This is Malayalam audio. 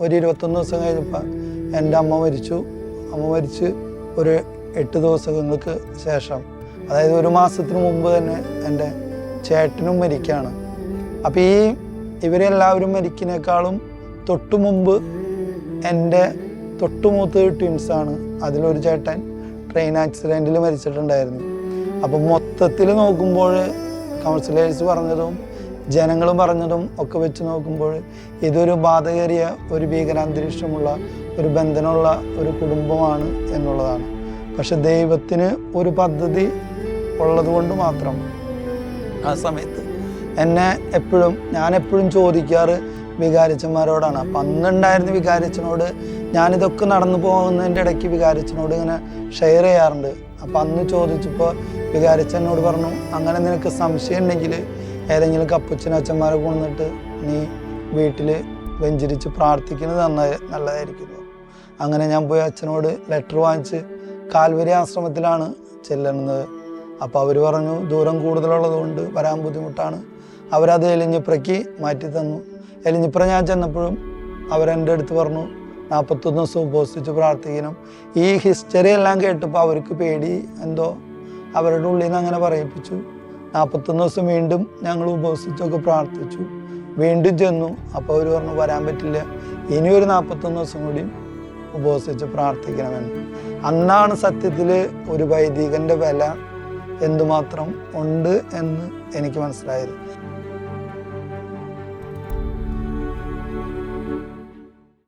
ഒരു ഇരുപത്തൊന്ന് ദിവസം കഴിഞ്ഞപ്പോൾ എന്റെ അമ്മ മരിച്ചു. അമ്മ മരിച്ച് ഒരു എട്ട് ദിവസങ്ങൾക്ക് ശേഷം അതായത് ഒരു മാസത്തിന് മുമ്പ് തന്നെ എന്റെ ചേട്ടനും മരിക്കുകയാണ്. അപ്പോൾ ഈ ഇവരെല്ലാവരും മരിക്കുന്നേക്കാളും തൊട്ടു മുമ്പ് എന്റെ തൊട്ടുമൂത്ത് ട്വിൻസാണ് അതിലൊരു ചേട്ടൻ ട്രെയിൻ ആക്സിഡന്റിൽ മരിച്ചിട്ടുണ്ടായിരുന്നു. അപ്പം മൊത്തത്തിൽ നോക്കുമ്പോൾ കൗൺസിലേഴ്സ് പറഞ്ഞതും ജനങ്ങൾ പറഞ്ഞതും ഒക്കെ വെച്ച് നോക്കുമ്പോൾ ഇതൊരു ബാധകേറിയ ഒരു ഭീകരാന്തരീക്ഷമുള്ള ഒരു ബന്ധനമുള്ള ഒരു കുടുംബമാണ് എന്നുള്ളതാണ്. പക്ഷെ ദൈവത്തിന് ഒരു പദ്ധതി ഉള്ളത് കൊണ്ട് മാത്രം ആ സമയത്ത് എന്നെ എപ്പോഴും ഞാൻ എപ്പോഴും ചോദിക്കാറ് വികാരിച്ചന്മാരോടാണ്. അപ്പം അന്നുണ്ടായിരുന്ന വികാരിച്ചനോട് ഞാനിതൊക്കെ നടന്നു പോകുന്നതിന്റെ ഇടയ്ക്ക് വികാരിച്ചനോട് ഇങ്ങനെ ഷെയർ ചെയ്യാറുണ്ട്. അപ്പം അന്ന് ചോദിച്ചപ്പോൾ വികാരിച്ചനോട് പറഞ്ഞു അങ്ങനെ നിനക്ക് സംശയം ഉണ്ടെങ്കിൽ ഏതെങ്കിലും കപ്പുച്ചനച്ഛന്മാരെ കൊണ്ടിട്ട് നീ വീട്ടിൽ വെഞ്ചരിച്ച് പ്രാർത്ഥിക്കുന്നത് നന്നായി നല്ലതായിരിക്കുന്നു. അങ്ങനെ ഞാൻ പോയി അച്ഛനോട് ലെറ്റർ വാങ്ങിച്ച് കാൽവരി ആശ്രമത്തിലാണ് ചെല്ലുന്നത്. അപ്പോൾ അവർ പറഞ്ഞു ദൂരം കൂടുതലുള്ളത് കൊണ്ട് വരാൻ ബുദ്ധിമുട്ടാണ്. അവരത് എലിഞ്ഞിപ്രയ്ക്ക് മാറ്റി തന്നു. എലിഞ്ഞിപ്ര ഞാൻ ചെന്നപ്പോഴും അവരെന്റെ അടുത്ത് പറഞ്ഞു നാൽപ്പത്തൊന്ന് ദിവസം ഉപസിച്ച് പ്രാർത്ഥിക്കണം. ഈ ഹിസ്റ്ററി എല്ലാം കേട്ടപ്പോൾ അവർക്ക് പേടി എന്തോ അവരുടെ ഉള്ളിൽ നിന്ന് അങ്ങനെ പറയിപ്പിച്ചു. നാൽപ്പത്തൊന്ന് ദിവസം വീണ്ടും ഞങ്ങൾ ഉപവസിച്ചൊക്കെ പ്രാർത്ഥിച്ചു. വീണ്ടും ചെന്നു. അപ്പോൾ അവർ പറഞ്ഞു വരാൻ പറ്റില്ല. ഇനി ഒരു നാൽപ്പത്തൊന്ന് ദിവസം കൂടി ഉപവസിച്ച് പ്രാർത്ഥിക്കണമെന്ന്. അന്നാണ് സത്യത്തിൽ ഒരു വൈദികന്റെ വില എന്തുമാത്രം ഉണ്ട് എന്ന് എനിക്ക് മനസ്സിലായത്.